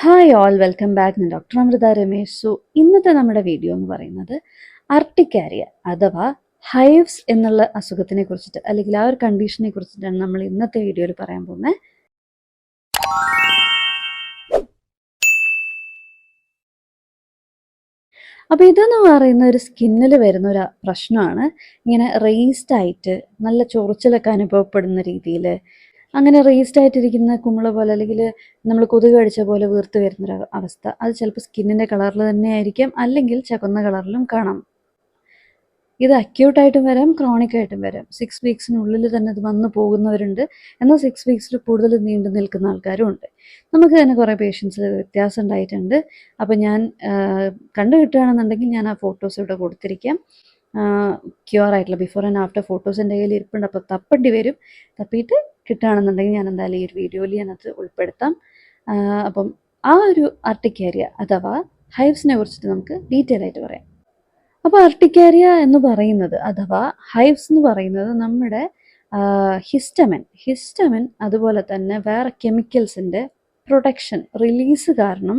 Hi all welcome back ഞാൻ doctor Amrita Ramesh. So ഇന്നത്തെ നമ്മുടെ വീഡിയോ എന്ന് പറയുന്നത് അർട്ടിക്കാരിയ അഥവാ ഹൈവ്സ് എന്നുള്ള അസുഖത്തിനെ കുറിച്ചിട്ട് അല്ലെങ്കിൽ ആ ഒരു കണ്ടീഷനെ കുറിച്ചിട്ടാണ് നമ്മൾ ഇന്നത്തെ വീഡിയോയിൽ പറയാൻ പോകുന്നത്. അപ്പോൾ ഇതെന്ന് പറയുന്ന ഒരു സ്കിന്നിൽ വരുന്ന ഒരു പ്രശ്നമാണ്. ഇങ്ങനെ റേസ്ഡ് ആയിട്ട് നല്ല ചൊറിച്ചിലൊക്കെ അനുഭവപ്പെടുന്ന രീതിയിൽ അങ്ങനെ റേസ്ഡ് ആയിട്ടിരിക്കുന്ന കുമിള പോലെ അല്ലെങ്കിൽ നമ്മൾ കൊതുക് കടിച്ച പോലെ വീർത്ത് വരുന്നൊരു അവസ്ഥ. അത് ചിലപ്പോൾ സ്കിന്നിന്റെ കളറിൽ തന്നെ ആയിരിക്കാം. അല്ലെങ്കിൽ ചുവന്ന കളറിലും കാണാം. ഇത് അക്യൂട്ടായിട്ടും വരാം ക്രോണിക് ആയിട്ടും വരാം. സിക്സ് വീക്സിനുള്ളിൽ തന്നെ ഇത് വന്നു പോകുന്നവരുണ്ട്. എന്നാൽ സിക്സ് വീക്സിൽ കൂടുതൽ നീണ്ടു നിൽക്കുന്ന ആൾക്കാരും ഉണ്ട്. നമുക്ക് തന്നെ കുറേ പേഷ്യൻസിൽ വ്യത്യാസം ഉണ്ടായിട്ടുണ്ട്. അപ്പോൾ ഞാൻ കണ്ടു കിട്ടുകയാണെന്നുണ്ടെങ്കിൽ ഞാൻ ആ ഫോട്ടോസ് ഇവിടെ കൊടുത്തിരിക്കാം. ക്യൂർ ആയിട്ടുള്ള ബിഫോർ ആൻഡ് ആഫ്റ്റർ ഫോട്ടോസ് എന്റെ കയ്യിൽ ഇരിപ്പുണ്ട്. അപ്പോൾ തപ്പേണ്ടി വരും. തപ്പിയിട്ട് കിട്ടുകയാണെന്നുണ്ടെങ്കിൽ ഞാൻ എന്തായാലും ഈ ഒരു വീഡിയോയിൽ ഞാനത് ഉൾപ്പെടുത്താം. അപ്പം ആ ഒരു ആർട്ടിക്കേരിയ അഥവാ ഹൈവ്സിനെ കുറിച്ചിട്ട് നമുക്ക് ഡീറ്റെയിൽ ആയിട്ട് പറയാം. അപ്പോൾ അർട്ടിക്കാരിയ എന്ന് പറയുന്നത് അഥവാ ഹൈവ്സ് എന്ന് പറയുന്നത് നമ്മുടെ ഹിസ്റ്റമിൻ ഹിസ്റ്റമിൻ അതുപോലെ തന്നെ വേറെ കെമിക്കൽസിന്റെ പ്രൊഡക്ഷൻ റിലീസ് കാരണം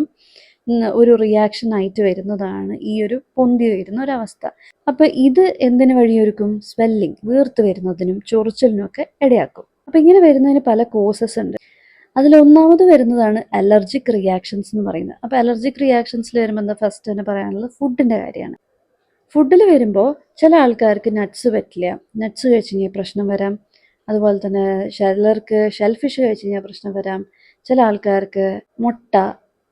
ഒരു റിയാക്ഷൻ ആയിട്ട് വരുന്നതാണ് ഈ ഒരു പൊന്തി വരുന്ന ഒരവസ്ഥ അപ്പോൾ ഇത് എന്തിനു വഴിയൊരുക്കും? സ്വെല്ലിങ് വീർത്ത് വരുന്നതിനും ചൊറിച്ചിലിനും ഒക്കെ ഇടയാക്കും. അപ്പോൾ ഇങ്ങനെ വരുന്നതിന് പല കോസസ് ഉണ്ട്. അതിൽ ഒന്നാമത് വരുന്നതാണ് അലർജിക് റിയാക്ഷൻസ് എന്ന് പറയുന്നത്. അപ്പോൾ അലർജിക് റിയാക്ഷൻസിൽ വരുമ്പോൾ എന്താ ഫസ്റ്റ് തന്നെ പറയാനുള്ളത്? ഫുഡിന്റെ കാര്യമാണ്. ഫുഡിൽ വരുമ്പോൾ ചില ആൾക്കാർക്ക് നട്ട്സ് പറ്റില്ല. നട്ട്സ് കഴിച്ച് കഴിഞ്ഞാൽ പ്രശ്നം വരാം. അതുപോലെ തന്നെ ചിലർക്ക് ഷെൽഫിഷ് കഴിച്ച് കഴിഞ്ഞാൽ പ്രശ്നം വരാം. ചില ആൾക്കാർക്ക് മുട്ട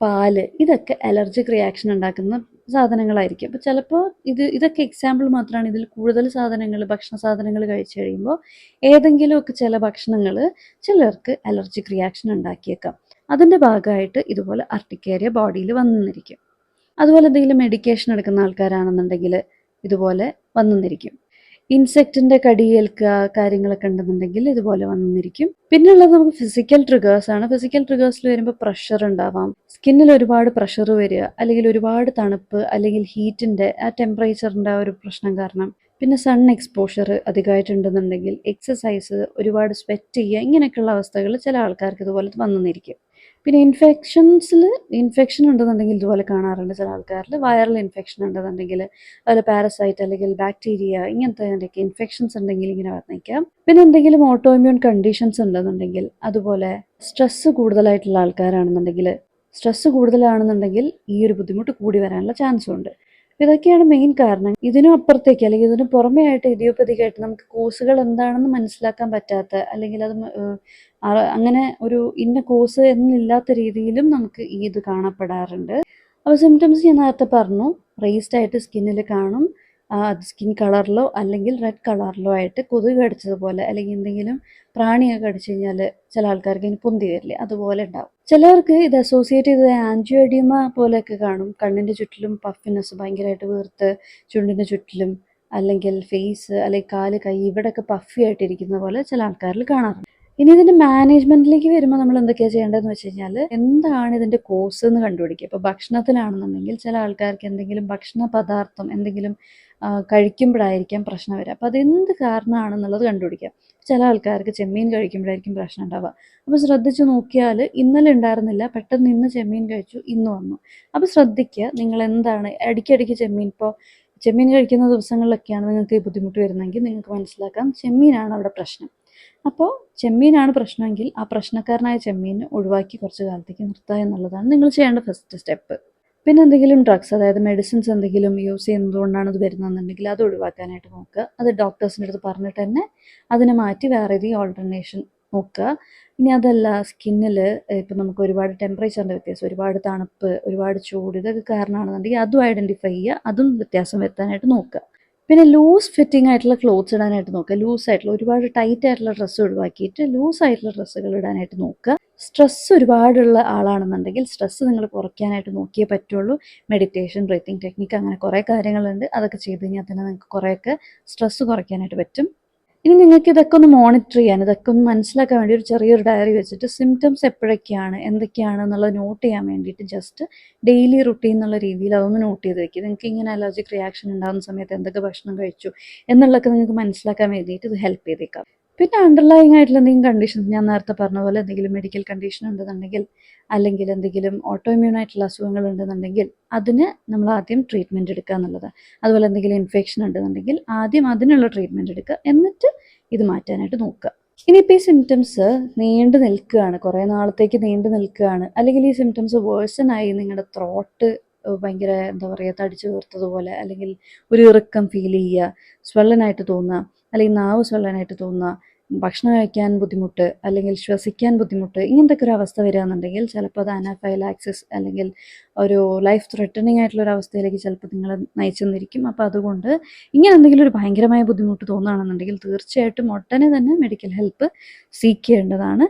പാൽ ഇതൊക്കെ അലർജിക് റിയാക്ഷൻ ഉണ്ടാക്കുന്ന സാധനങ്ങളായിരിക്കും. അപ്പോൾ ചിലപ്പോൾ ഇത് ഇതൊക്കെ എക്സാമ്പിൾ മാത്രമാണ് ഇതിൽ കൂടുതൽ സാധനങ്ങൾ ഭക്ഷണ സാധനങ്ങൾ കഴിച്ചു കഴിയുമ്പോൾ ഏതെങ്കിലുമൊക്കെ ചില ഭക്ഷണങ്ങൾ ചിലർക്ക് അലർജിക് റിയാക്ഷൻ ഉണ്ടാക്കിയേക്കാം. അതിന്റെ ഭാഗമായിട്ട് ഇതുപോലെ അർട്ടിക്കേറിയ ബോഡിയിൽ വന്നിരിക്കും. അതുപോലെ എന്തെങ്കിലും മെഡിക്കേഷൻ എടുക്കുന്ന ആൾക്കാരാണെന്നുണ്ടെങ്കിൽ ഇതുപോലെ വന്നിരിക്കും. ഇൻസെക്റ്റിന്റെ കടിയേൽക്കുക കാര്യങ്ങളൊക്കെ ഉണ്ടെന്നുണ്ടെങ്കിൽ ഇതുപോലെ വന്നിരിക്കും. പിന്നെയുള്ളത് നമുക്ക് ഫിസിക്കൽ ട്രിഗേഴ്സ് ആണ്. ഫിസിക്കൽ ട്രിഗേഴ്സിൽ വരുമ്പോൾ പ്രഷർ ഉണ്ടാവാം. സ്കിന്നിൽ ഒരുപാട് പ്രഷർ വരിക അല്ലെങ്കിൽ ഒരുപാട് തണുപ്പ് അല്ലെങ്കിൽ ഹീറ്റിന്റെ ആ ടെമ്പറേച്ചറിന്റെ ആ ഒരു പ്രശ്നം കാരണം. പിന്നെ സൺ എക്സ്പോഷർ അധികമായിട്ടുണ്ടെന്നുണ്ടെങ്കിൽ എക്സസൈസ് ഒരുപാട് സ്വെറ്റ് ചെയ്യുക ഇങ്ങനെയൊക്കെയുള്ള അവസ്ഥകൾ ചില ആൾക്കാർക്ക് ഇതുപോലെ വന്നിരിക്കും. പിന്നെ ഇൻഫെക്ഷൻസിൽ ഇൻഫെക്ഷൻ ഉണ്ടെന്നുണ്ടെങ്കിൽ ഇതുപോലെ കാണാറുണ്ട് ചില ആൾക്കാരിൽ വൈറൽ ഇൻഫെക്ഷൻ ഉണ്ടെന്നുണ്ടെങ്കിൽ അതുപോലെ പാരസൈറ്റ് അല്ലെങ്കിൽ ബാക്ടീരിയ ഇങ്ങനത്തെ ഇൻഫെക്ഷൻസ് ഉണ്ടെങ്കിൽ ഇങ്ങനെ വന്നേക്കാം. പിന്നെ എന്തെങ്കിലും ഓട്ടോഇമ്യൂൺ കണ്ടീഷൻസ് ഉണ്ടെന്നുണ്ടെങ്കിൽ അതുപോലെ സ്ട്രെസ്സ് കൂടുതലായിട്ടുള്ള ആൾക്കാരാണെന്നുണ്ടെങ്കിൽ സ്ട്രെസ്സ് കൂടുതലാണെന്നുണ്ടെങ്കിൽ ഈ ഒരു ബുദ്ധിമുട്ട് കൂടി വരാനുള്ള ചാൻസും ഉണ്ട്. ഇതൊക്കെയാണ് മെയിൻ കാരണം. ഇതിനും അപ്പുറത്തേക്ക് അല്ലെങ്കിൽ ഇതിന് പുറമേ ആയിട്ട് ഇഡിയോപ്പതിക് ആയിട്ട് നമുക്ക് കോഴ്സുകൾ എന്താണെന്ന് മനസ്സിലാക്കാൻ പറ്റാത്ത അല്ലെങ്കിൽ അത് അങ്ങനെ ഒരു ഇന്ന കോഴ്സ് എന്നില്ലാത്ത രീതിയിലും നമുക്ക് ഈ ഇത് കാണപ്പെടാറുണ്ട്. അപ്പോൾ സിംറ്റംസ് ഞാൻ നേരത്തെ പറഞ്ഞു. റേസ്ഡ് ആയിട്ട് സ്കിന്നിൽ കാണും. സ്കിൻ കളറിലോ അല്ലെങ്കിൽ റെഡ് കളറിലോ ആയിട്ട് കൊതുക് കടിച്ചതുപോലെ അല്ലെങ്കിൽ എന്തെങ്കിലും പ്രാണിയൊക്കെ കടിച്ചു കഴിഞ്ഞാൽ ചില ആൾക്കാർക്ക് ഇനി പൊന്തി വരില്ലേ? അതുപോലെ ഉണ്ടാവും. ചിലർക്ക് ഇത് അസോസിയേറ്റ് ചെയ്ത് ആൻജിയോഡിയമ പോലെയൊക്കെ കാണും. കണ്ണിന്റെ ചുറ്റിലും പഫിനെസ് ഭയങ്കരമായിട്ട് വീർത്ത് ചുണ്ടിന്റെ ചുറ്റിലും അല്ലെങ്കിൽ ഫേസ് അല്ലെങ്കിൽ കാൽ കൈ ഇവിടെയൊക്കെ പഫി ആയിട്ടിരിക്കുന്ന പോലെ ചില ആൾക്കാരിൽ കാണാറുണ്ട്. ഇനി ഇതിന്റെ മാനേജ്മെന്റിലേക്ക് വരുമ്പോൾ നമ്മൾ എന്തൊക്കെയാണ് ചെയ്യേണ്ടതെന്ന് വെച്ച് കഴിഞ്ഞാൽ എന്താണ് ഇതിന്റെ കോഴ്സ് എന്ന് കണ്ടുപിടിക്കുക. ഇപ്പോൾ ഭക്ഷണത്തിലാണെന്നുണ്ടെങ്കിൽ ചില ആൾക്കാർക്ക് എന്തെങ്കിലും ഭക്ഷണ പദാർത്ഥം എന്തെങ്കിലും കഴിക്കുമ്പോഴായിരിക്കാം പ്രശ്നം വരിക. അപ്പോൾ അതെന്ത് കാരണമാണെന്നുള്ളത് കണ്ടുപിടിക്കുക ചില ആൾക്കാർക്ക് ചെമ്മീൻ കഴിക്കുമ്പോഴായിരിക്കും പ്രശ്നം ഉണ്ടാവുക. അപ്പോൾ ശ്രദ്ധിച്ചു നോക്കിയാൽ ഇന്നലെ ഉണ്ടായിരുന്നില്ല പെട്ടെന്ന് ഇന്ന് ചെമ്മീൻ കഴിച്ചു ഇന്ന് വന്നു. അപ്പോൾ ശ്രദ്ധിക്കുക നിങ്ങൾ എന്താണ് ഇടയ്ക്കിടയ്ക്ക് ചെമ്മീൻ ഇപ്പോൾ ചെമ്മീൻ കഴിക്കുന്ന ദിവസങ്ങളിലൊക്കെയാണ് നിങ്ങൾക്ക് ഈ ബുദ്ധിമുട്ട് വരുന്നതെങ്കിൽ നിങ്ങൾക്ക് മനസ്സിലാക്കാം ചെമ്മീനാണ് അവിടെ പ്രശ്നം. അപ്പോൾ ചെമ്മീനാണ് പ്രശ്നമെങ്കിൽ ആ പ്രശ്നക്കാരനായ ചെമ്മീൻ ഒഴിവാക്കി കുറച്ച് കാലത്തേക്ക് നിർത്തുക എന്നുള്ളതാണ് നിങ്ങൾ ചെയ്യേണ്ട ഫസ്റ്റ് സ്റ്റെപ്പ് പിന്നെ എന്തെങ്കിലും ഡ്രഗ്സ് അതായത് മെഡിസിൻസ് എന്തെങ്കിലും യൂസ് ചെയ്യുന്നത് കൊണ്ടാണ് ഇത് വരുന്നതെന്നുണ്ടെങ്കിൽ അത് ഒഴിവാക്കാനായിട്ട് നോക്കുക. അത് ഡോക്ടേഴ്സിന്റെ അടുത്ത് പറഞ്ഞിട്ട് തന്നെ അതിനെ മാറ്റി വേറെ ഏതെങ്കിലും ഓൾട്ടർനേഷൻ നോക്കുക. ഇനി അതല്ല സ്കിന്നിൽ ഇപ്പം നമുക്ക് ഒരുപാട് ടെമ്പറേച്ചറിന്റെ വ്യത്യാസം ഒരുപാട് തണുപ്പ് ഒരുപാട് ചൂട് ഇതൊക്കെ കാരണമാണെന്നുണ്ടെങ്കിൽ അതും ഐഡന്റിഫൈ ചെയ്യുക. അതും വ്യത്യാസം വരുത്താനായിട്ട് നോക്കുക. പിന്നെ ലൂസ് ഫിറ്റിംഗ് ആയിട്ടുള്ള ക്ലോത്ത്സ് ഇടാനായിട്ട് നോക്കുക. ലൂസ് ആയിട്ടുള്ള ഒരുപാട് ടൈറ്റ് ആയിട്ടുള്ള ഡ്രസ്സ് ഒഴിവാക്കിയിട്ട് ലൂസ് ആയിട്ടുള്ള ഡ്രസ്സുകൾ ഇടാനായിട്ട് നോക്കുക. സ്ട്രെസ് ഒരുപാടുള്ള ആളാണെന്നുണ്ടെങ്കിൽ സ്ട്രെസ് നിങ്ങൾ കുറയ്ക്കാനായിട്ട് നോക്കിയേ പറ്റുള്ളൂ. മെഡിറ്റേഷൻ ബ്രീത്തിങ് ടെക്നിക്ക് അങ്ങനെ കുറേ കാര്യങ്ങളുണ്ട്. അതൊക്കെ ചെയ്ത് കഴിഞ്ഞാൽ തന്നെ നിങ്ങൾക്ക് കുറേയൊക്കെ സ്ട്രെസ്സ് കുറയ്ക്കാനായിട്ട് പറ്റും. ഇനി നിങ്ങൾക്ക് ഇതൊക്കെ ഒന്ന് മോണിറ്റർ ചെയ്യാൻ ഇതൊക്കെ ഒന്ന് മനസ്സിലാക്കാൻ വേണ്ടി ഒരു ചെറിയൊരു ഡയറി വെച്ചിട്ട് സിംറ്റംസ് എപ്പോഴൊക്കെയാണ് എന്തൊക്കെയാണ് എന്നുള്ളത് നോട്ട് ചെയ്യാൻ വേണ്ടിയിട്ട് ജസ്റ്റ് ഡെയിലി റുട്ടീൻ എന്നുള്ള രീതിയിൽ അതൊന്ന് നോട്ട് ചെയ്ത് വെക്കുക നിങ്ങൾക്ക് ഇങ്ങനെ അലർജിക് റിയാക്ഷൻ ഉണ്ടാകുന്ന സമയത്ത് എന്തൊക്കെ ഭക്ഷണം കഴിച്ചു എന്നുള്ളതൊക്കെ നിങ്ങൾക്ക് മനസ്സിലാക്കാൻ വേണ്ടിയിട്ട് ഇത് ഹെൽപ്പ് ചെയ്തേക്കാം. പിന്നെ അണ്ടർലൈങ് ആയിട്ടുള്ള എന്തെങ്കിലും കണ്ടീഷൻസ് ഞാൻ നേരത്തെ പറഞ്ഞ പോലെ എന്തെങ്കിലും മെഡിക്കൽ കണ്ടീഷൻ ഉണ്ടെന്നുണ്ടെങ്കിൽ അല്ലെങ്കിൽ എന്തെങ്കിലും ഓട്ടോ ഇമ്മ്യൂൺ ആയിട്ടുള്ള അസുഖങ്ങൾ ഉണ്ടെന്നുണ്ടെങ്കിൽ അതിന് നമ്മൾ ആദ്യം ട്രീറ്റ്മെന്റ് എടുക്കുക എന്നുള്ളത്. അതുപോലെ എന്തെങ്കിലും ഇൻഫെക്ഷൻ ഉണ്ടെന്നുണ്ടെങ്കിൽ ആദ്യം അതിനുള്ള ട്രീറ്റ്മെന്റ് എടുക്കുക. എന്നിട്ട് ഇത് മാറ്റാനായിട്ട് നോക്കുക. ഇനിയിപ്പോൾ ഈ സിംറ്റംസ് നീണ്ടു നിൽക്കുകയാണ്. കുറേ നാളത്തേക്ക് നീണ്ടു നിൽക്കുകയാണ്. അല്ലെങ്കിൽ ഈ സിംറ്റംസ് വേഴ്സനായി നിങ്ങളുടെ ത്രോട്ട് ഭയങ്കര എന്താ പറയുക തടിച്ചു വീർത്തതുപോലെ അല്ലെങ്കിൽ ഒരു ഇറക്കം ഫീൽ ചെയ്യുക സ്വെള്ളനായിട്ട് തോന്നുക. അല്ലെങ്കിൽ നാവ് ചൊല്ലാനായിട്ട് തോന്നുക ഭക്ഷണം കഴിക്കാൻ ബുദ്ധിമുട്ട് അല്ലെങ്കിൽ ശ്വസിക്കാൻ ബുദ്ധിമുട്ട് ഇങ്ങനത്തെ ഒരു അവസ്ഥ വരികയാണെന്നുണ്ടെങ്കിൽ ചിലപ്പോൾ അത് അനാഫൈലാക്സിസ് അല്ലെങ്കിൽ ഒരു ലൈഫ് ത്രെട്ടനിങ് ആയിട്ടുള്ള ഒരു അവസ്ഥയിലേക്ക് ചിലപ്പോൾ നിങ്ങൾ നയിച്ചെന്നിരിക്കും അപ്പോൾ അതുകൊണ്ട് ഇങ്ങനെ എന്തെങ്കിലും ഒരു ഭയങ്കരമായ ബുദ്ധിമുട്ട് തോന്നുകയാണെന്നുണ്ടെങ്കിൽ തീർച്ചയായിട്ടും ഉടനെ തന്നെ മെഡിക്കൽ ഹെൽപ്പ് സീക്ക് ചെയ്യേണ്ടതാണ്.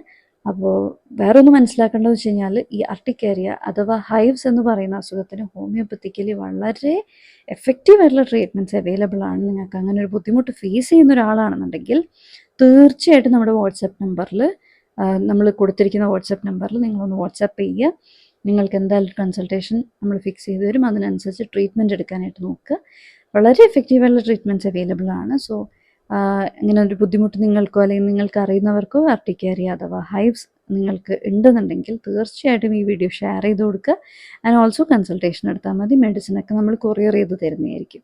അപ്പോൾ വേറൊന്ന് മനസ്സിലാക്കേണ്ടത് വെച്ച് കഴിഞ്ഞാൽ ഈ അർട്ടിക്കേറിയ അഥവാ ഹൈവ്സ് എന്ന് പറയുന്ന അസുഖത്തിന് ഹോമിയോപ്പത്തിക്കലി വളരെ എഫക്റ്റീവ് ആയിട്ടുള്ള ട്രീറ്റ്മെന്റ്സ് അവൈലബിൾ ആണ്. നിങ്ങൾക്ക് അങ്ങനെ ഒരു ബുദ്ധിമുട്ട് ഫേസ് ചെയ്യുന്ന ഒരാളാണെന്നുണ്ടെങ്കിൽ തീർച്ചയായിട്ടും നമ്മുടെ വാട്സപ്പ് നമ്പറിൽ നമ്മൾ കൊടുത്തിരിക്കുന്ന വാട്സപ്പ് നമ്പറിൽ നിങ്ങളൊന്ന് വാട്സപ്പ് ചെയ്യുക. നിങ്ങൾക്ക് എന്തായാലും കൺസൾട്ടേഷൻ നമ്മൾ ഫിക്സ് ചെയ്ത് തരും. അതിനനുസരിച്ച് ട്രീറ്റ്മെന്റ് എടുക്കാനായിട്ട് നോക്കുക. വളരെ എഫക്റ്റീവായിട്ടുള്ള ട്രീറ്റ്മെന്റ്സ് അവൈലബിൾ ആണ്. സോ ഇങ്ങനെ ഒരു ബുദ്ധിമുട്ട് നിങ്ങൾക്കോ അല്ലെങ്കിൽ നിങ്ങൾക്ക് അറിയുന്നവർക്കോ അർട്ടിക്കേറിയ അഥവാ ഹൈവ്സ് നിങ്ങൾക്ക് ഉണ്ടെന്നുണ്ടെങ്കിൽ തീർച്ചയായിട്ടും ഈ വീഡിയോ ഷെയർ ചെയ്ത് കൊടുക്കുക. ആൻഡ് ഓൾസോ കൺസൾട്ടേഷൻ എടുത്താൽ മതി. മെഡിസിനൊക്കെ നമ്മൾ കൊറിയർ ചെയ്ത് തരുന്നതായിരിക്കും.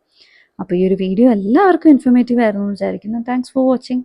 അപ്പോൾ ഈ ഒരു വീഡിയോ എല്ലാവർക്കും ഇൻഫർമേറ്റീവ് ആയിരുന്നു എന്ന് വിചാരിക്കുന്നു. Thanks for watching